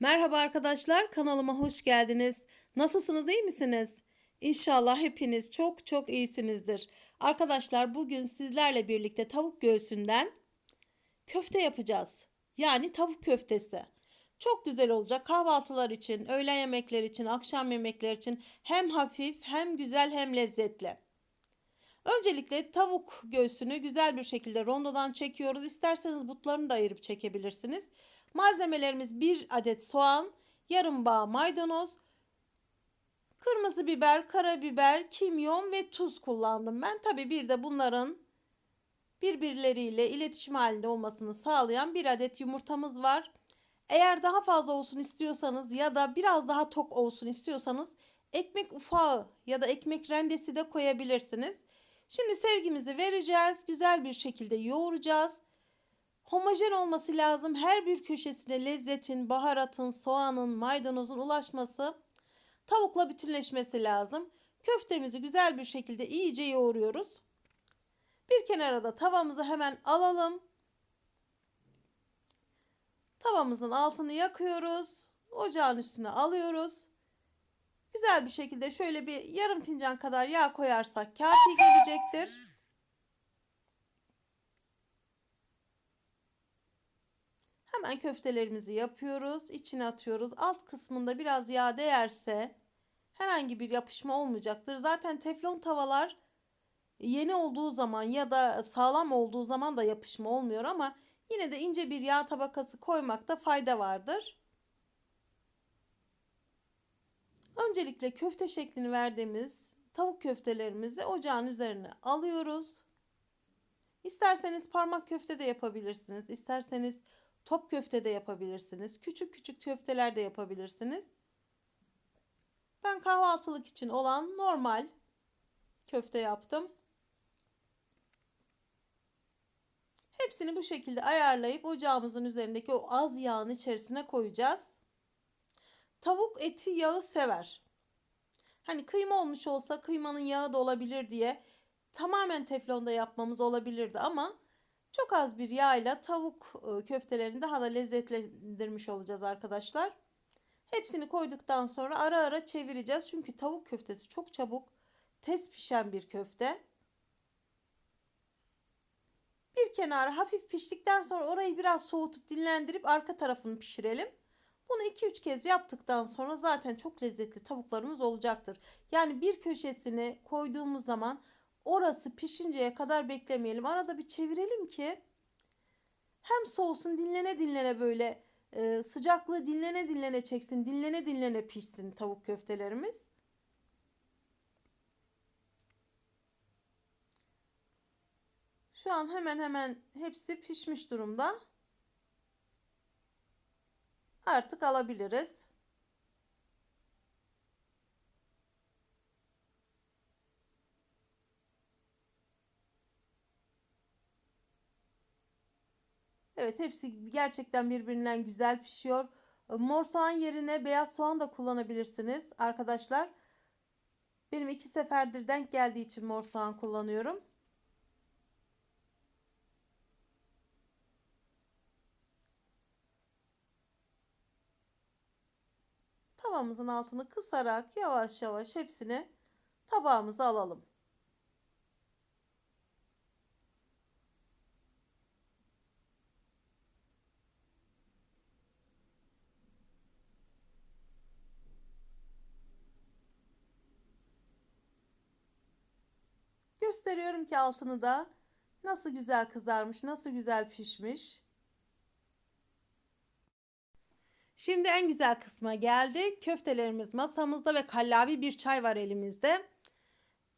Merhaba arkadaşlar, kanalıma hoş geldiniz. Nasılsınız, iyi misiniz? İnşallah hepiniz çok çok iyisinizdir. Arkadaşlar bugün sizlerle birlikte tavuk göğsünden köfte yapacağız. Yani tavuk köftesi. Çok güzel olacak kahvaltılar için, öğlen yemekleri için, akşam yemekleri için hem hafif hem güzel hem lezzetli. Öncelikle tavuk göğsünü güzel bir şekilde rondodan çekiyoruz. İsterseniz butlarını da ayırıp çekebilirsiniz. Malzemelerimiz 1 adet soğan, yarım bağ maydanoz, kırmızı biber, karabiber, kimyon ve tuz kullandım. Ben tabi bir de bunların birbirleriyle iletişim halinde olmasını sağlayan bir adet yumurtamız var. Eğer daha fazla olsun istiyorsanız ya da biraz daha tok olsun istiyorsanız ekmek ufağı ya da ekmek rendesi de koyabilirsiniz. Şimdi sevgimizi vereceğiz. Güzel bir şekilde yoğuracağız. Homojen olması lazım. Her bir köşesine lezzetin, baharatın, soğanın, maydanozun ulaşması, tavukla bütünleşmesi lazım. Köftemizi güzel bir şekilde iyice yoğuruyoruz. Bir kenara da tavamızı hemen alalım. Tavamızın altını yakıyoruz. Ocağın üstüne alıyoruz. Güzel bir şekilde şöyle bir yarım fincan kadar yağ koyarsak kafi gelecektir. Hemen köftelerimizi yapıyoruz. içine atıyoruz. Alt kısmında biraz yağ değerse herhangi bir yapışma olmayacaktır. Zaten teflon tavalar yeni olduğu zaman ya da sağlam olduğu zaman da yapışma olmuyor ama yine de ince bir yağ tabakası koymakta fayda vardır. Öncelikle köfte şeklini verdiğimiz tavuk köftelerimizi ocağın üzerine alıyoruz. İsterseniz parmak köfte de yapabilirsiniz. İsterseniz top köfte de yapabilirsiniz. Küçük küçük köfteler de yapabilirsiniz. Ben kahvaltılık için olan normal köfte yaptım. Hepsini bu şekilde ayarlayıp ocağımızın üzerindeki o az yağın içerisine koyacağız. Tavuk eti yağı sever. Hani kıyma olmuş olsa kıymanın yağı da olabilir diye tamamen teflonda yapmamız olabilirdi ama çok az bir yağ ile tavuk e, köftelerini daha da lezzetlendirmiş olacağız arkadaşlar. Hepsini koyduktan sonra ara ara çevireceğiz. Çünkü tavuk köftesi çok çabuk tez pişen bir köfte. Bir kenara hafif piştikten sonra orayı biraz soğutup dinlendirip arka tarafını pişirelim. Bunu 2-3 kez yaptıktan sonra zaten çok lezzetli tavuklarımız olacaktır. Yani bir köşesini koyduğumuz zaman orası pişinceye kadar beklemeyelim. Arada bir çevirelim ki hem soğusun dinlene dinlene böyle e, sıcaklığı dinlene dinlene çeksin, dinlene dinlene pişsin tavuk köftelerimiz. Şu an hemen hemen hepsi pişmiş durumda. Artık alabiliriz. Evet hepsi gerçekten birbirinden güzel pişiyor. Mor soğan yerine beyaz soğan da kullanabilirsiniz arkadaşlar. Benim iki seferdir denk geldiği için mor soğan kullanıyorum. Tavamızın altını kısarak yavaş yavaş hepsini tabağımıza alalım. Gösteriyorum ki altını da nasıl güzel kızarmış, nasıl güzel pişmiş. Şimdi en güzel kısma geldik. Köftelerimiz masamızda ve kallavi bir çay var elimizde.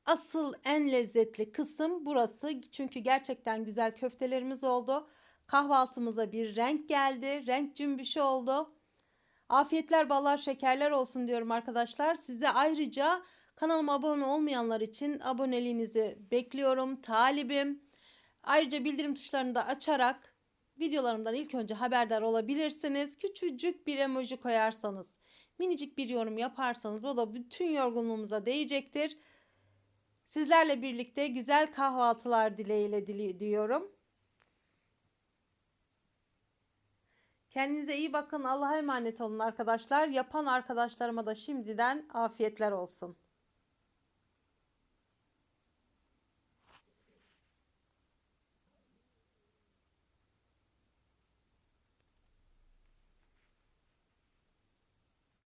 Asıl en lezzetli kısım burası. Çünkü gerçekten güzel köftelerimiz oldu. Kahvaltımıza bir renk geldi. Renk cümbüşü oldu. Afiyetler, ballar, şekerler olsun diyorum arkadaşlar. Size ayrıca kanalıma abone olmayanlar için aboneliğinizi bekliyorum. Talibim. Ayrıca bildirim tuşlarını da açarak videolarımdan ilk önce haberdar olabilirsiniz. Küçücük bir emoji koyarsanız, minicik bir yorum yaparsanız o da bütün yorgunluğumuza değecektir. Sizlerle birlikte güzel kahvaltılar dileğiyle dili diyorum. Kendinize iyi bakın. Allah'a emanet olun arkadaşlar. Yapan arkadaşlarıma da şimdiden afiyetler olsun.